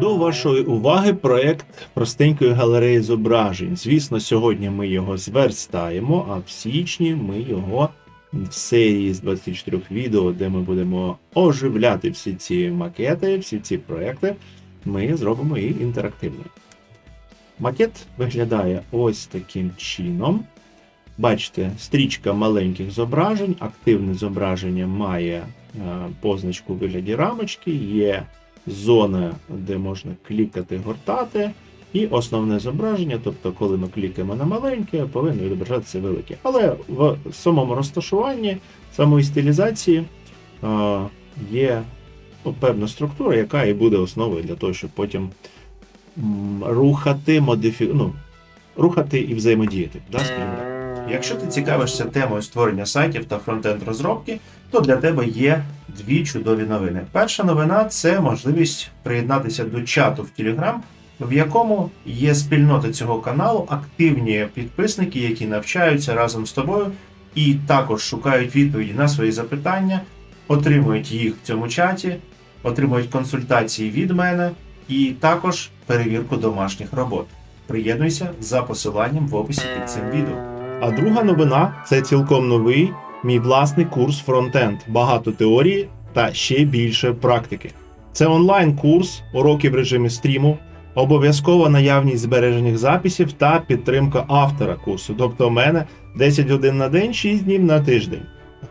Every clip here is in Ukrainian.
До вашої уваги проект простенької галереї зображень. Звісно, сьогодні ми його зверстаємо, а в січні ми його в серії з 24 відео, де ми будемо оживляти всі ці макети, всі ці проекти, ми зробимо і інтерактивною. Макет виглядає ось таким чином. Бачите, стрічка маленьких зображень, активне зображення має е, позначку у вигляді рамочки, є зона, де можна клікати, гортати, і основне зображення, тобто, коли ми клікаємо на маленьке, повинно відображатися велике. Але в самому розташуванні, самої стилізації є ну, певна структура, яка і буде основою для того, щоб потім рухати, модифі... ну, рухати і взаємодіяти. Да. Якщо ти цікавишся темою створення сайтів та фронтенд розробки, то для тебе є дві чудові новини. Перша новина це можливість приєднатися до чату в Telegram, в якому є спільнота цього каналу, активні підписники, які навчаються разом з тобою і також шукають відповіді на свої запитання, отримують їх в цьому чаті, отримують консультації від мене і також перевірку домашніх робот. Приєднуйся за посиланням в описі під цим відео. А друга новина це цілком новий мій власний курс фронтенд. Багато теорії та ще більше практики. Це онлайн-курс, уроки в режимі стріму, обов'язкова наявність збережених записів та підтримка автора курсу. Тобто, мене 10 годин на день, 6 днів на тиждень.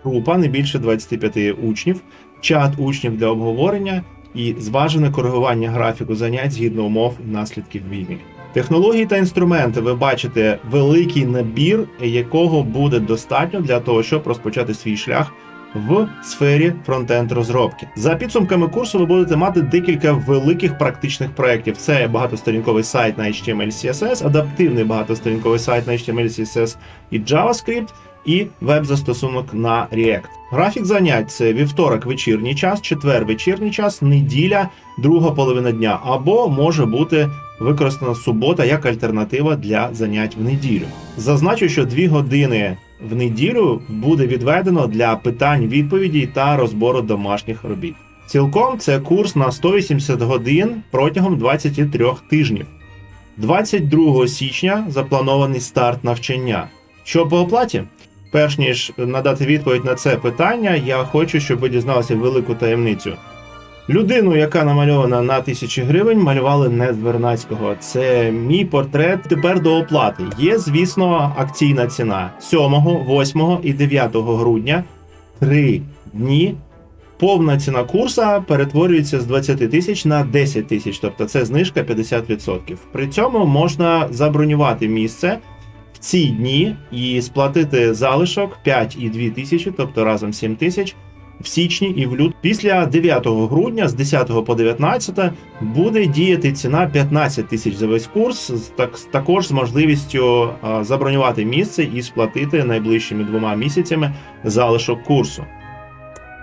Група не більше 25 учнів, чат учнів для обговорення і зважене коригування графіку занять згідно умов і наслідків війни. Технології та інструменти ви бачите великий набір, якого буде достатньо для того, щоб розпочати свій шлях в сфері фронтенд розробки. За підсумками курсу ви будете мати декілька великих практичних проєктів. Це багатосторінковий сайт на HTML CSS, адаптивний багатосторінковий сайт на HTML CSS і JavaScript, і веб-застосунок на React. Графік занять це вівторок вечірній час, четвер вечірній час, неділя, друга половина дня, або може бути використана субота як альтернатива для занять в неділю. Зазначу, що дві години в неділю буде відведено для питань, відповідей та розбору домашніх робіт. Цілком це курс на 180 годин протягом 23 тижнів. 22 січня запланований старт навчання. Що по оплаті? Перш ніж надати відповідь на це питання, я хочу, щоб ви дізналися велику таємницю. Людину, яка намальована на тисячі гривень, малювали не з Вернацького. Це мій портрет тепер до оплати. Є, звісно, акційна ціна 7, 8 і 9 грудня. Три дні. Повна ціна курса перетворюється з 20 тисяч на 10 тисяч, тобто це знижка 50%. При цьому можна забронювати місце ці дні і сплатити залишок 5,2 тисячі, тобто разом 7 тисяч в січні і в лют. Після 9 грудня з 10 по 19 буде діяти ціна 15 тисяч за весь курс, так, також з можливістю забронювати місце і сплатити найближчими двома місяцями залишок курсу.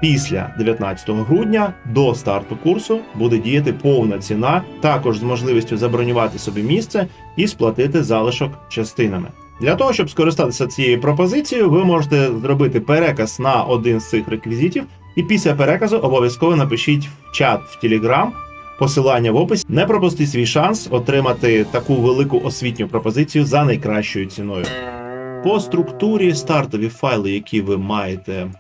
Після 19 грудня до старту курсу буде діяти повна ціна, також з можливістю забронювати собі місце і сплатити залишок частинами. Для того, щоб скористатися цією пропозицією, ви можете зробити переказ на один з цих реквізитів, і після переказу обов'язково напишіть в чат в Telegram посилання в описі. Не пропустіть свій шанс отримати таку велику освітню пропозицію за найкращою ціною. По структурі стартові файли, які ви маєте е,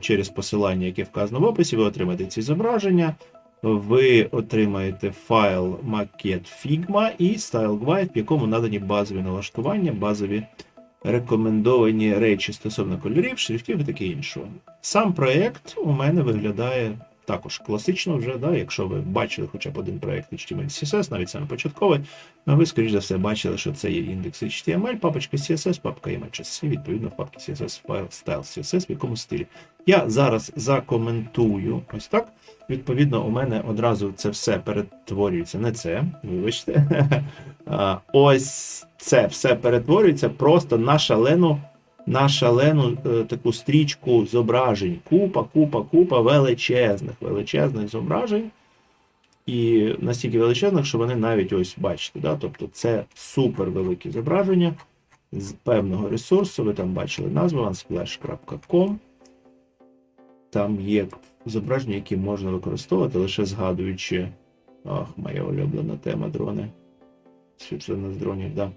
через посилання, яке вказано в описі, ви отримаєте ці зображення. Ви отримаєте файл макет Figma і Style Guide, в якому надані базові налаштування, базові рекомендовані речі стосовно кольорів, шрифтів і таке іншого. Сам проєкт у мене виглядає також класично вже, да, якщо ви бачили хоча б один проект HTML CSS, навіть саме початковий, ви, скоріш за все, бачили, що це є індекс HTML, папочка CSS, папка і відповідно в папці CSS файл style CSS, в якому стилі. Я зараз закоментую ось так. Відповідно, у мене одразу це все перетворюється. Не це, вибачте. Ось це все перетворюється просто на шалену, на шалену е, таку стрічку зображень. Купа, купа, купа величезних, величезних зображень. І настільки величезних, що вони навіть ось бачите. Да? Тобто це супер великі зображення з певного ресурсу. Ви там бачили назву unsplash.com. Там є зображення, які можна використовувати, лише згадуючи. Ах, моя улюблена тема дрони. Світлина з дронів, да.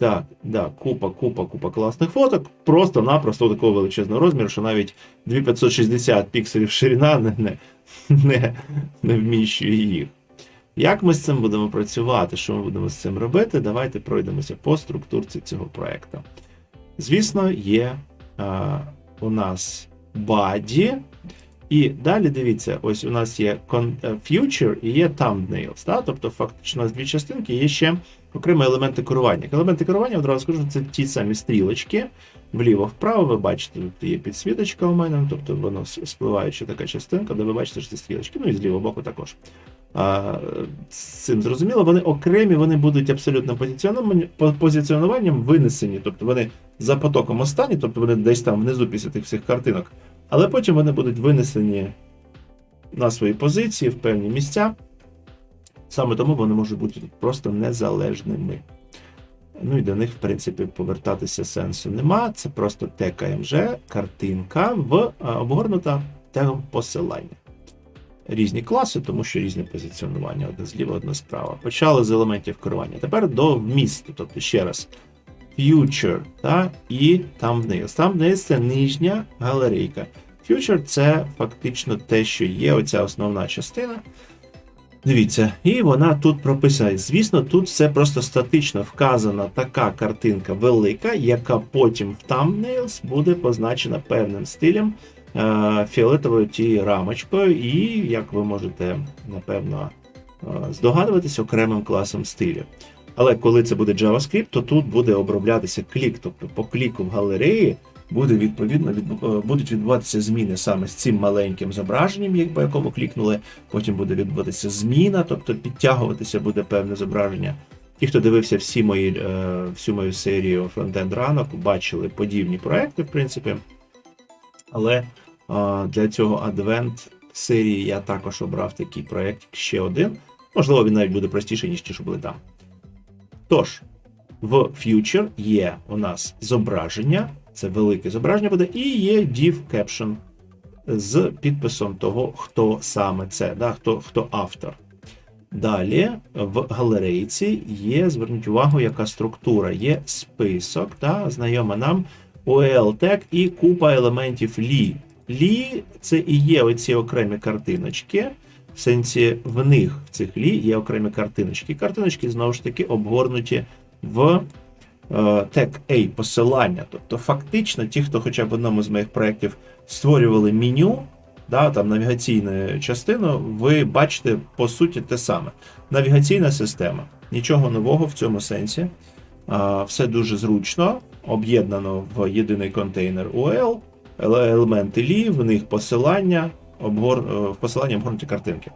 Так, да, купа, купа, купа класних фоток. Просто-напросто такого величезного розміру, що навіть 2560 пікселів ширина не, не, не, не вміщує їх. Як ми з цим будемо працювати? Що ми будемо з цим робити? Давайте пройдемося по структурці цього проекту. Звісно, є а, у нас body, і далі дивіться, ось у нас є е, future і є thumbnails. Да? Тобто, фактично, з дві частинки є ще окремі елементи керування. Елементи керування, одразу скажу, це ті самі стрілочки. Вліво-вправо, ви бачите, тут є підсвіточка у мене, тобто воно спливаюча така частинка, де ви бачите, що це стрілочки, ну і з лівого боку також. А, з цим зрозуміло, вони окремі, вони будуть абсолютно позиціонуванням винесені, тобто вони за потоком останні, тобто вони десь там внизу після тих всіх картинок, але потім вони будуть винесені на свої позиції в певні місця. Саме тому вони можуть бути просто незалежними. Ну і до них, в принципі, повертатися сенсу нема. Це просто ТКМЖ, картинка в обгорнута тегом посилання. Різні класи, тому що різне позиціонування, одне зліва, одне справа. Почали з елементів керування. Тепер до вмісту, тобто ще раз. Future та, і thumbnails. Thumbnails – це нижня галерейка. Future це фактично те, що є оця основна частина. Дивіться, і вона тут прописана. Звісно, тут все просто статично вказана така картинка велика, яка потім в thumbnails буде позначена певним стилем е, фіолетовою тією рамочкою, і, як ви можете напевно е, здогадуватись, окремим класом стилю. Але коли це буде JavaScript, то тут буде оброблятися клік, тобто по кліку в галереї буде відповідно відбу- е, будуть відбуватися зміни саме з цим маленьким зображенням, по якому клікнули. Потім буде відбуватися зміна, тобто підтягуватися буде певне зображення. Ті, хто дивився всі мої, е, всю мою серію фронтенд ранок, бачили подібні проекти, в принципі. Але для цього адвент серії я також обрав такий проект ще один. Можливо, він навіть буде простіший, ніж ті, що були там. Тож, в Future є у нас зображення, це велике зображення буде, і є div caption з підписом того, хто саме це, да, хто, хто автор. Далі в галерейці є, зверніть увагу, яка структура. Є список, да, знайома нам OL тег і купа елементів лі. Лі це і є оці окремі картиночки. В сенсі в них в цих лі є окремі картиночки. Картиночки знову ж таки обгорнуті в тег A посилання. Тобто, фактично, ті, хто хоча б в одному з моїх проєктів створювали меню, да, там навігаційну частину, ви бачите по суті те саме. Навігаційна система. Нічого нового в цьому сенсі. Все дуже зручно, об'єднано в єдиний контейнер UL, елементи лі, в них посилання, обгор... е, в посиланні обгорнуті картинки.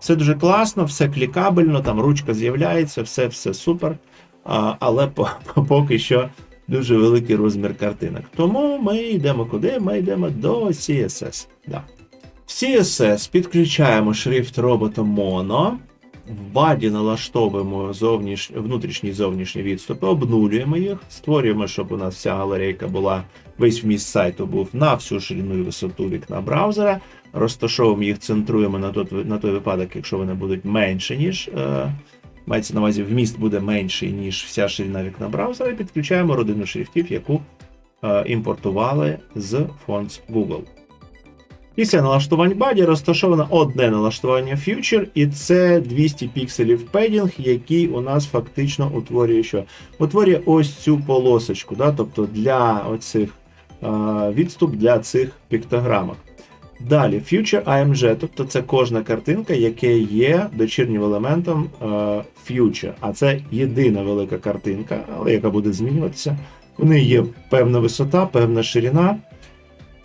Все дуже класно, все клікабельно, там ручка з'являється, все, все супер. Але по, по- поки що дуже великий розмір картинок. Тому ми йдемо куди? Ми йдемо до CSS. Да. В CSS підключаємо шрифт робота Mono. В баді налаштовуємо зовніш... внутрішні і зовнішні відступи, обнулюємо їх, створюємо, щоб у нас вся галерейка була, весь вміст сайту був на всю ширину і висоту вікна браузера. Розташовуємо їх, центруємо на той, на той випадок, якщо вони будуть менше, ніж. Е... Мається на увазі, вміст буде менший, ніж вся ширина вікна браузера, і підключаємо родину шрифтів, яку е, імпортували з Fonts Google. Після налаштувань баді розташовано одне налаштування Future, і це 200 пікселів педінг, який у нас фактично утворює що? Утворює ось цю полосочку, да? тобто для оцих е, відступ для цих піктограмок. Далі, Future IMG, тобто це кожна картинка, яка є дочірнім елементом е, Future. А це єдина велика картинка, але яка буде змінюватися. У неї є певна висота, певна ширина.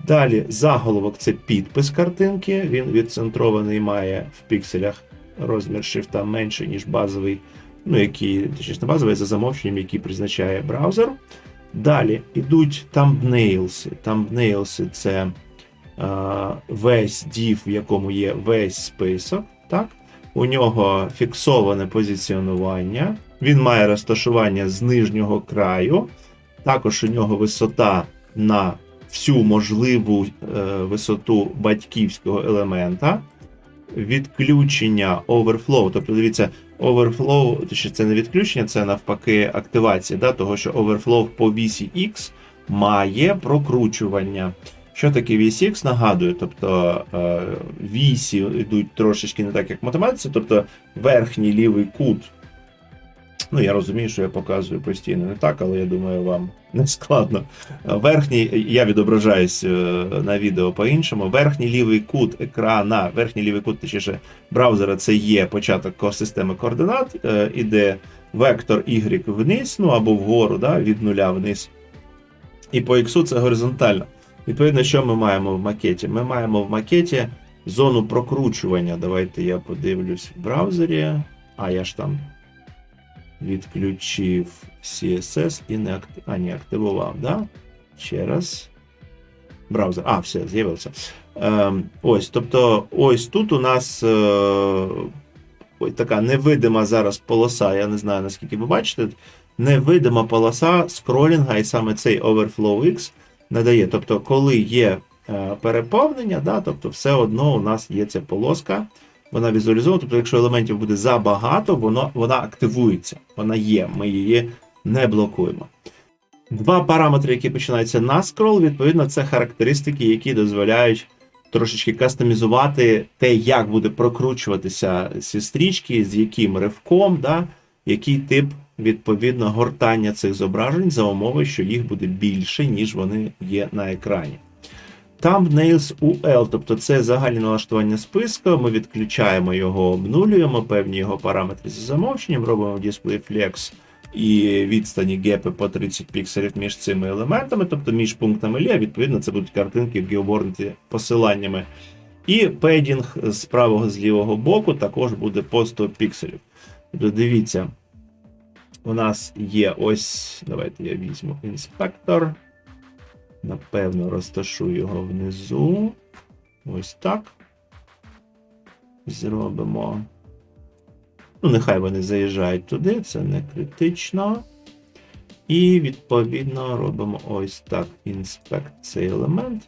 Далі заголовок це підпис картинки. Він відцентрований має в пікселях розмір шрифта менше, ніж базовий, ну який, точніше базовий, за замовченням, який призначає браузер. Далі йдуть тамбнейлси. Тамбнейлси це весь div, в якому є весь список. Так? У нього фіксоване позиціонування. Він має розташування з нижнього краю. Також у нього висота на всю можливу е, висоту батьківського елемента. Відключення overflow. Тобто, дивіться, overflow, точніше, це не відключення, це навпаки активація, да, того, що overflow по вісі X має прокручування. Що таке вісь X? Нагадую, тобто е, вісі йдуть трошечки не так, як в математиці, тобто верхній лівий кут. Ну, я розумію, що я показую постійно не так, але я думаю, вам не складно. Верхній, я відображаюсь е, на відео по-іншому. Верхній лівий кут екрана, верхній лівий кут, точніше, браузера це є початок системи координат, е, іде вектор Y вниз, ну або вгору, да, від нуля вниз. І по X це горизонтально. Відповідно, що ми маємо в макеті? Ми маємо в макеті зону прокручування. Давайте я подивлюсь в браузері. А я ж там відключив CSS і не акти... а, не активував, да? Ще раз. Браузер. А, все, з'явився. Ем, ось, тобто, ось тут у нас е, ось така невидима зараз полоса. Я не знаю, наскільки ви бачите. Невидима полоса скролінга, і саме цей Overflow X надає. Тобто, коли є е, переповнення, да, тобто все одно у нас є ця полоска вона візуалізована. Тобто, якщо елементів буде забагато, воно, вона активується. Вона є, ми її не блокуємо. Два параметри, які починаються на скрол, відповідно, це характеристики, які дозволяють трошечки кастомізувати те, як буде прокручуватися ці стрічки, з яким ривком, да, який тип відповідно гортання цих зображень за умови, що їх буде більше, ніж вони є на екрані. Thumbnails UL, тобто це загальне налаштування списку. Ми відключаємо його, обнулюємо певні його параметри за замовченням, робимо Display Flex і відстані гепи по 30 пікселів між цими елементами, тобто між пунктами лі, відповідно, це будуть картинки геоборнуті посиланнями. І педінг з правого з лівого боку також буде по 100 пікселів. Тобто дивіться, у нас є ось. Давайте я візьму інспектор. Напевно, розташу його внизу. Ось так. Зробимо. Ну, нехай вони заїжджають туди, це не критично. І, відповідно, робимо ось так. Інспект цей елемент.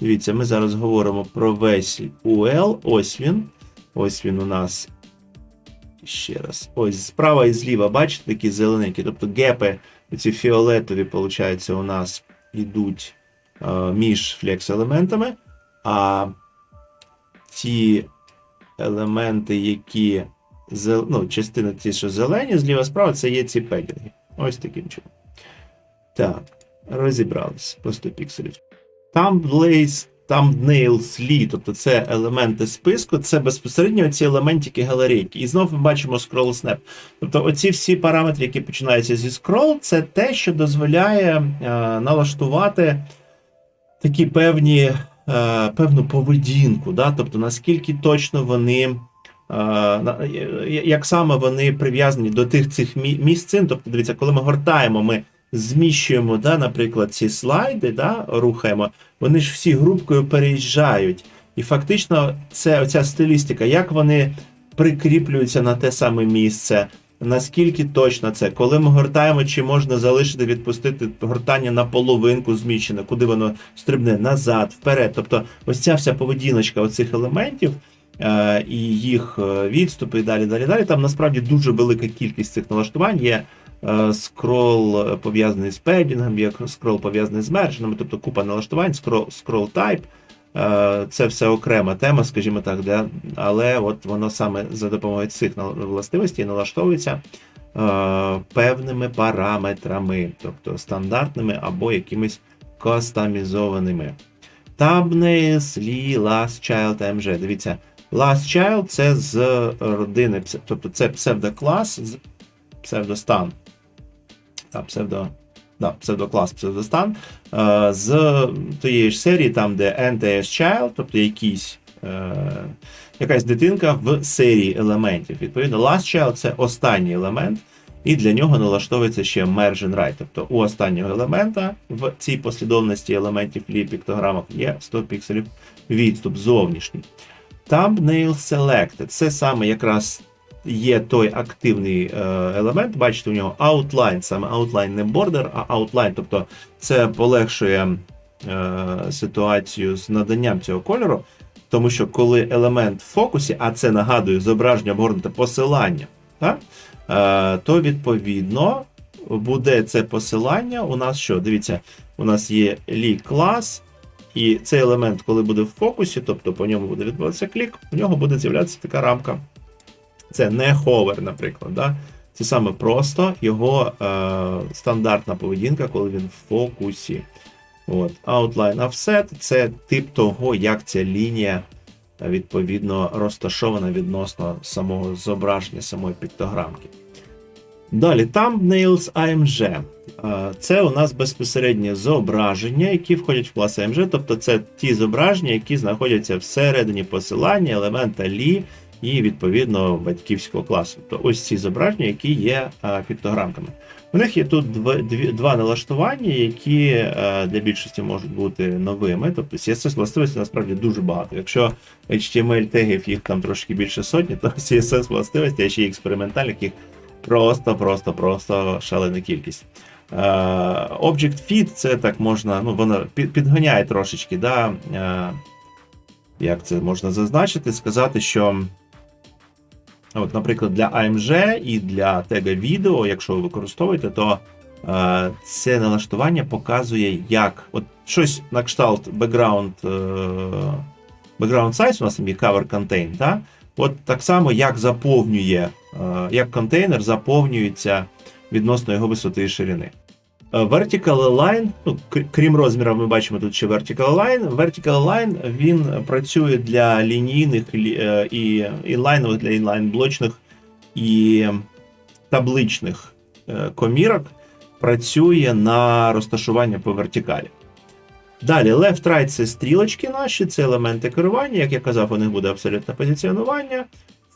Дивіться, ми зараз говоримо про весь UL. Ось він. Ось він у нас. Ще раз. Ось справа і зліва, бачите, такі зелененькі. Тобто гепи, ці фіолетові, виходить, у нас йдуть е, між флекс-елементами, а ті елементи, які ну, частина ті, що зелені, зліва справа, це є ці педінги. Ось таким чином. Так, розібралися по 100 пікселів. Thumbnails, thumbnails Lee, тобто це елементи списку, це безпосередньо ці елементики галерейки. І знову ми бачимо scroll snap. Тобто, оці всі параметри, які починаються зі scroll, це те, що дозволяє е, налаштувати такі певні, е, певну поведінку. Да? Тобто, наскільки точно вони. е, Як саме вони прив'язані до тих цих місцин, тобто, дивіться, коли ми гортаємо, ми зміщуємо, да, наприклад, ці слайди, да, рухаємо, вони ж всі групкою переїжджають. І фактично, це оця стилістика, як вони прикріплюються на те саме місце, наскільки точно це, коли ми гортаємо, чи можна залишити, відпустити гортання на половинку зміщене, куди воно стрибне назад, вперед. Тобто, ось ця вся поведіночка оцих елементів. е, І їх е, відступи і далі, далі, далі. Там насправді дуже велика кількість цих налаштувань. Є скрол е, пов'язаний з педінгом, є скрол пов'язаний з мердженами, тобто купа налаштувань, скрол, type. Е, Це все окрема тема, скажімо так, де, але от воно саме за допомогою цих властивостей налаштовується е, певними параметрами, тобто стандартними або якимись кастомізованими. Thumbnails, Lee, Last Child, AMG. Дивіться, Last Child це з родини, тобто це псевдоклас псевдостан. Так, псевдо, да, псевдоклас, псевдостан. Е, з тієї ж серії, там, де NTS Child, тобто якийсь, е, якась дитинка в серії елементів. Відповідно, Last Child це останній елемент, і для нього налаштовується ще Merge Right. Тобто у останнього елемента в цій послідовності елементів лі піктограмок є 100 пікселів відступ зовнішній. Thumbnail Selected це саме якраз є той активний е, елемент. Бачите, у нього outline, саме outline не border, а outline. Тобто це полегшує е, ситуацію з наданням цього кольору, тому що коли елемент в фокусі, а це нагадую зображення обгорнуте посилання, так? Е, то відповідно буде це посилання. У нас що? Дивіться, у нас є лі клас. І цей елемент, коли буде в фокусі, тобто по ньому буде відбуватися клік, у нього буде з'являтися така рамка. Це не ховер, наприклад. Да? Це саме просто його е, стандартна поведінка, коли він в фокусі. От. Outline offset це тип того, як ця лінія е, відповідно розташована відносно самого зображення, самої піктограмки. Далі, Thumbnails AMG. Е, Це у нас безпосередньо зображення, які входять в клас AMG, тобто це ті зображення, які знаходяться всередині посилання елемента лі і відповідно батьківського класу. Тобто ось ці зображення, які є піктограмками. У них є тут два налаштування, які е, для більшості можуть бути новими. Тобто CSS властивості насправді дуже багато. Якщо HTML тегів їх там трошки більше сотні, то CSS властивості, а ще й експериментальних їх просто, просто, просто шалена кількість. Е, Object Fit це так можна, ну воно підганяє трошечки, да, е, як це можна зазначити, сказати, що. От, наприклад, для AMG і для тега відео, якщо ви використовуєте, то е, це налаштування показує, як от щось на кшталт background, е, background size, у нас є cover contain, та? От так само, як заповнює, е, як контейнер заповнюється відносно його висоти і ширини. Е, Vertical Align, ну, крім розмірів, ми бачимо тут ще Vertical Align. Vertical Align він працює для лінійних лі- е, і інлайнових, для інлайн-блочних і табличних е, комірок. Працює на розташування по вертикалі. Далі, left-right це стрілочки наші, це елементи керування. Як я казав, у них буде абсолютне позиціонування.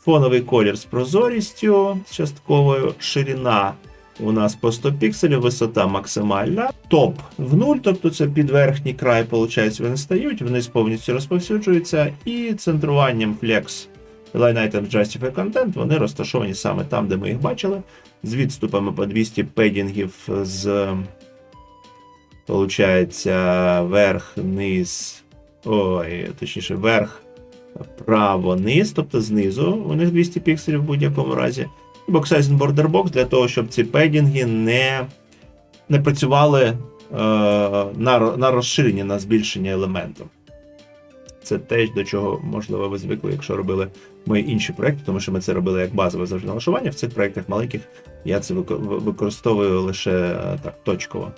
Фоновий колір з прозорістю, з частковою ширина у нас по 100 пікселів, висота максимальна. Топ в нуль, тобто це під верхній край, виходить, вони стають, вниз повністю розповсюджуються, і центруванням Flex Line Items Justify Content вони розташовані саме там, де ми їх бачили, з відступами по 200 педінгів з. Получається, верх, низ, ой, точніше, верх, право, низ, тобто знизу у них 200 пікселів в будь-якому разі. І Box для того, щоб ці педінги не, не працювали е, на, на розширення, на збільшення елементу. Це те, до чого, можливо, ви звикли, якщо робили мої інші проекти, тому що ми це робили як базове завжди налаштування. В цих проєктах маленьких я це використовую лише е, так точково.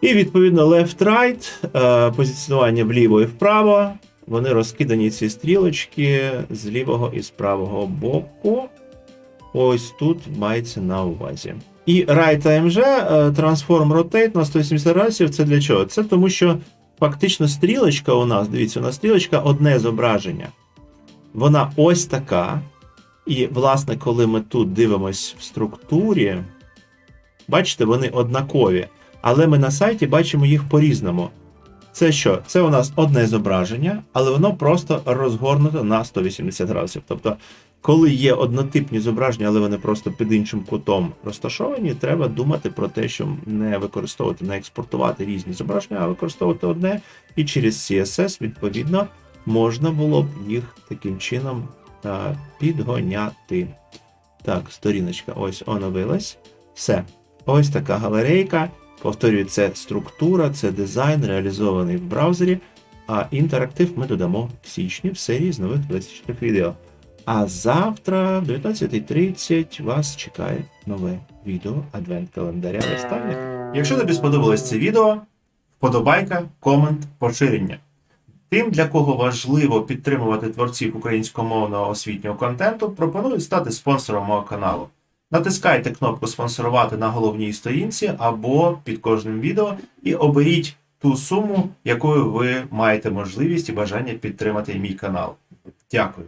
І відповідно left-right, е, позиціонування вліво і вправо. Вони розкидані ці стрілочки з лівого і з правого боку. Ось тут мається на увазі. І Right AMG е, Transform Rotate на 180 градусів. Це для чого? Це тому, що фактично стрілочка у нас, дивіться, у нас стрілочка одне зображення. Вона ось така. І, власне, коли ми тут дивимось в структурі, бачите, вони однакові. Але ми на сайті бачимо їх по-різному. Це що? Це у нас одне зображення, але воно просто розгорнуто на 180 градусів. Тобто, коли є однотипні зображення, але вони просто під іншим кутом розташовані, треба думати про те, що не використовувати, не експортувати різні зображення, а використовувати одне, і через CSS, відповідно, можна було б їх таким чином а, підгоняти. Так, сторіночка ось оновилась. Все. Ось така галерейка. Повторюю, це структура, це дизайн, реалізований в браузері, а інтерактив ми додамо в січні в серії з нових 24 відео. А завтра, в 19.30, вас чекає нове відео Адвент календаря Верставник. Якщо тобі сподобалось це відео, вподобайка, комент, поширення. Тим, для кого важливо підтримувати творців українськомовного освітнього контенту, пропоную стати спонсором мого каналу. Натискайте кнопку спонсорувати на головній сторінці або під кожним відео і оберіть ту суму, якою ви маєте можливість і бажання підтримати мій канал. Дякую.